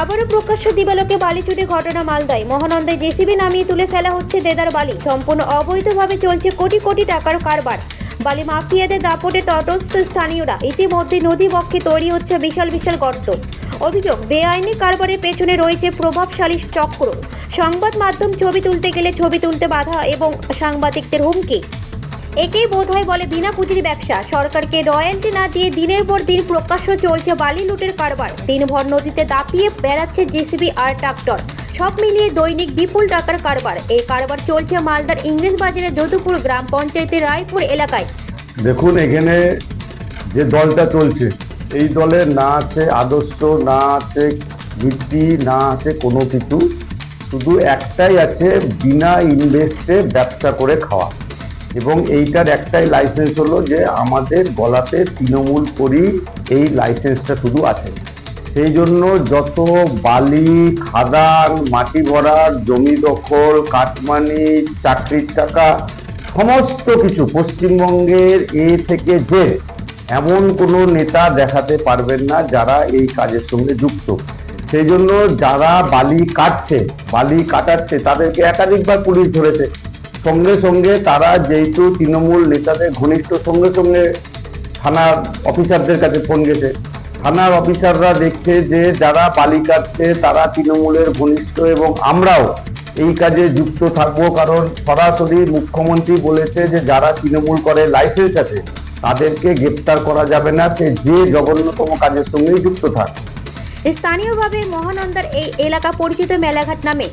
আবারও প্রকাশ্য দিবালোকে বালি চুরির ঘটনা মালদায়। মহানন্দায় জেসিবি নামিয়ে তুলে ফেলা হচ্ছে দেদার বালি। সম্পূর্ণ অবৈধভাবে চলছে কোটি কোটি টাকার কারবার। বালি মাফিয়াদের দাপটে তটস্থ স্থানীয়রা। ইতিমধ্যে নদী বক্ষে তৈরি হচ্ছে বিশাল বিশাল গর্ত। অভিযোগ, বেআইনি কারবারের পেছনে রয়েছে প্রভাবশালী চক্র। সংবাদ মাধ্যম ছবি তুলতে গেলে ছবি তুলতে বাধা এবং সাংবাদিকদের হুমকি। একেই বোধ হয় বলে বিনা পুঁজির ব্যবসা। সরকারকে রয়্যালটি না দিয়ে দিনের পর দিন প্রকাশ্য চলছে বালি লুটের কারবার। দিনভর নদীতে দাপিয়ে বেড়াচ্ছে জেসিবি আর ট্রাক্টর। সব মিলিয়ে দৈনিক বিপুল টাকার কারবার। এই কারবার চলছে মালদার ইংরেজ বাজারের যদুপুর গ্রাম পঞ্চায়েতের রায়পুর এলাকায়। দেখুন, এখানে যে দলটা চলছে, এই দলে না আছে আদর্শ, না আছে ভিত্তি না আছে কোনো কিছু। শুধু একটাই আছে, বিনা ইনভেস্টে ব্যবসা করে খাওয়া। এবং এইটার একটাই লাইসেন্স হলো যে আমাদের গলাতে তৃণমূল করি এই লাইসেন্সটা শুধু আছে। সেই জন্য যত বালি, খাদান, মাটি ভরার জমি দখল, কাটমানি, চাকরির টাকা, সমস্ত কিছু পশ্চিমবঙ্গের এ থেকে যে এমন কোনো নেতা দেখাতে পারবেন না যারা এই কাজের সঙ্গে যুক্ত। সেই জন্য যারা বালি কাটছে, বালি কাটাচ্ছে, তাদেরকে একাধিকবার পুলিশ ধরেছে। সঙ্গে সঙ্গে তারা যেহেতু তৃণমূল নেতাদের ঘনিষ্ঠ সঙ্গে সঙ্গে থানার অফিসারদের কাছে ফোন গেছে। থানার অফিসাররা দেখছে যে যারা বালি কাটছে, তারা তৃণমূলের ঘনিষ্ঠ এবং আমরাও এই কাজে যুক্ত থাকব। কারণ সরাসরি মুখ্যমন্ত্রী বলেছে যে যারা তৃণমূল করে লাইসেন্স আছে, তাদেরকে গ্রেপ্তার করা যাবে না। সে যে জঘন্যতম কাজের সঙ্গেই যুক্ত থাক। স্থানীয়ভাবে মহানন্দার এই এলাকা পরিচিত মেলাঘাট নামে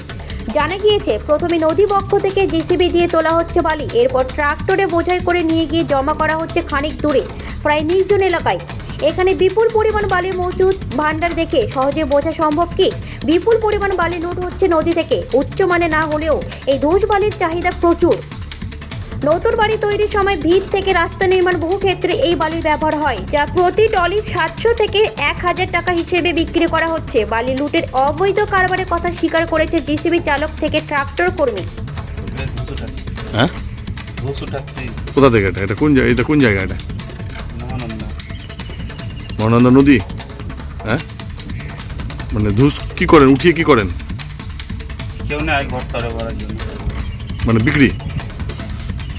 জানা গিয়েছে, প্রথমে নদী বক্ষ থেকে জেসিবি দিয়ে তোলা হচ্ছে বালি, এরপর ট্রাক্টরে বোঝাই করে নিয়ে গিয়ে জমা করা হচ্ছে খানিক দূরে, প্রায় নির্জন এলাকায়। এখানে বিপুল পরিমাণ বালি মজুদ, ভাণ্ডার দেখে সহজে বোঝা সম্ভব কি? বিপুল পরিমাণ বালি লুট হচ্ছে নদী থেকে, উচ্চ উচ্চমানে না হলেও এই দোষ বালির চাহিদা প্রচুর। নতুন বাড়ি তৈরির সময় ভিত থেকে রাস্তা নির্মাণ বহু ক্ষেত্রে এই বালির ব্যবহার হয় যা প্রতি টলি সাতশো থেকে এক হাজার টাকা হিসেবে বিক্রি করা হচ্ছে। বালি লুটের অবৈধ কারবারের কথা স্বীকার করেছে ডিসিবি চালক থেকে ট্রাক্টর কর্মী। হ্যাঁ? কোথা থেকে এটা? এটা কোন জায়গা? এটা কোন জায়গা এটা? মহানন্দা। নদী? হ্যাঁ? মানে ধুস কি করেন? উঠিয়ে কি করেন? কেউ ঘর জন্য। মানে বিক্রি?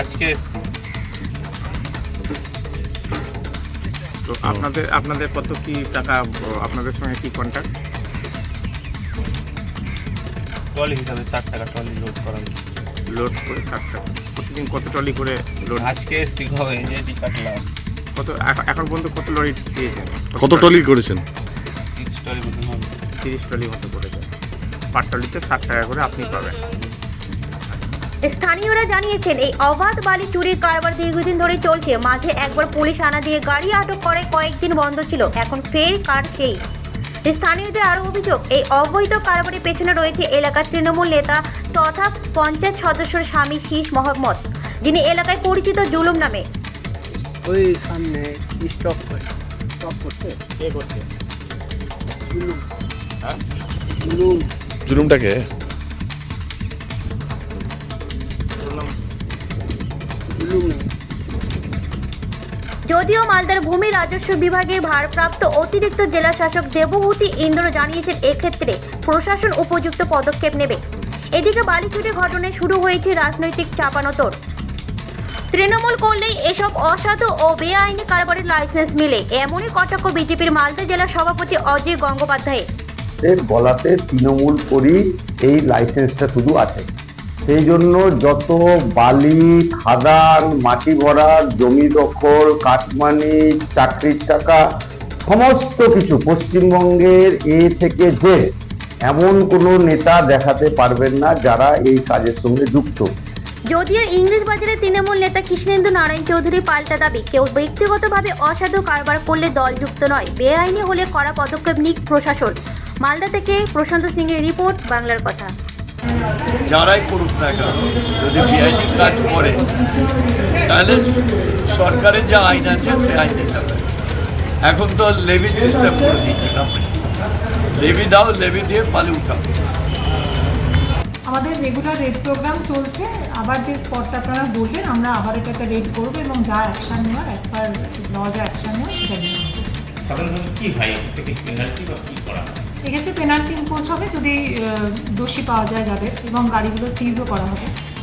আজকে তো আপনাদের আপনাদের কত কি টাকা আপনাদের সঙ্গে কি কন্ট্যাক্ট ট্রলি হিসাবে ষাট টাকা ট্রলি লোড করা লোড করে ষাট টাকা। প্রতিদিন কত ট্রলি করে লোড আজকে এসছি এই যে কাটলাম। কত এখন পর্যন্ত কত লরি পেয়েছেন? কত টলি করেছেন? তিরিশ ট্রলি তিরিশ ট্রলি মতো করেছেন। পার ট্রলিতে ষাট টাকা করে আপনি পাবেন। স্থানীয়রা জানিয়েছেন এই অবাধ বালি চুরির কারবার দীর্ঘদিন ধরে চলছে। মাঝে একবার পুলিশ আনা দিয়ে গাড়ি আটক করে কয়েকদিন বন্ধ ছিল। এখন ফের কার সেই? স্থানীয়দের আরও অভিযোগ এই অবৈধ কারবারের পেছনে রয়েছে এলাকার তৃণমূল নেতা তথা পঞ্চায়েত সদস্যর স্বামী শীষ মোহাম্মদ যিনি এলাকায় পরিচিত জুলুম নামে। ওই সামনে স্টপ করে স্টপ করতে কে করছে? জুলুম। হ্যাঁ? জুলুম। জুলুমটাকে জুলুম নেই। যদিও মালদার ভূমি রাজস্ব বিভাগের ভারপ্রাপ্ত অতিরিক্ত জেলা শাসক দেবভূতি ইন্দ্র জানিয়েছেন এক্ষেত্রে প্রশাসন উপযুক্ত পদক্ষেপ নেবে। এদিকে বালিচুরির ঘটনায় শুরু হয়েছে রাজনৈতিক চাপানোতর তৃণমূল করলেই এসব অসাধু ও বেআইনি কারবারের লাইসেন্স মিলে এমনই কটাক্ষ বিজেপির মালদা জেলা সভাপতি অজয় গঙ্গোপাধ্যায় গলাতে তৃণমূল করি এই লাইসেন্সটা শুধু আছে। সেই জন্য যত বালি, খাদান, মাটি ভরার জমি দখল, কাটমানি, চাকরির টাকা, সমস্ত কিছু পশ্চিমবঙ্গের এ থেকে যে এমন কোনো নেতা দেখাতে পারবেন না যারা এই কাজের সঙ্গে যুক্ত। যদিও ইংরেজ বাজারের তৃণমূল নেতা কৃষ্ণেন্দু নারায়ণ চৌধুরী পাল্টা দাবি, কেউ ব্যক্তিগতভাবে অসাধু কারবার করলে দলযুক্ত নয়, বেআইনি হলে কড়া পদক্ষেপ নিক প্রশাসন। মালদা থেকে প্রশান্ত সিং এর রিপোর্ট, বাংলার কথা। যারাই করুক না কেন যদি বিআইনি কাজ করে তাহলে সরকারের যে আইন আছে সে আইনে যাবে এখন তো লেভি সিস্টেম করে দিচ্ছিলাম লেভি দাও লেভি দিয়ে পালে উঠাও। আমাদের রেগুলার রেড প্রোগ্রাম চলছে। আবার যে স্পটটা আপনারা বললেন আমরা আবার এটাতে রেড করব এবং যা অ্যাকশন নেওয়ার অ্যাজ পার ল যা অ্যাকশন নেওয়ার সেটা নিয়ে। সাধারণত কি হয়? পেনাল্টি বা কি করা হয়? এক্ষেত্রে পেনাল্টি ইম্পোজ হবে যদি দোষী পাওয়া যায় যাদের এবং গাড়িগুলো সিজও করা হবে।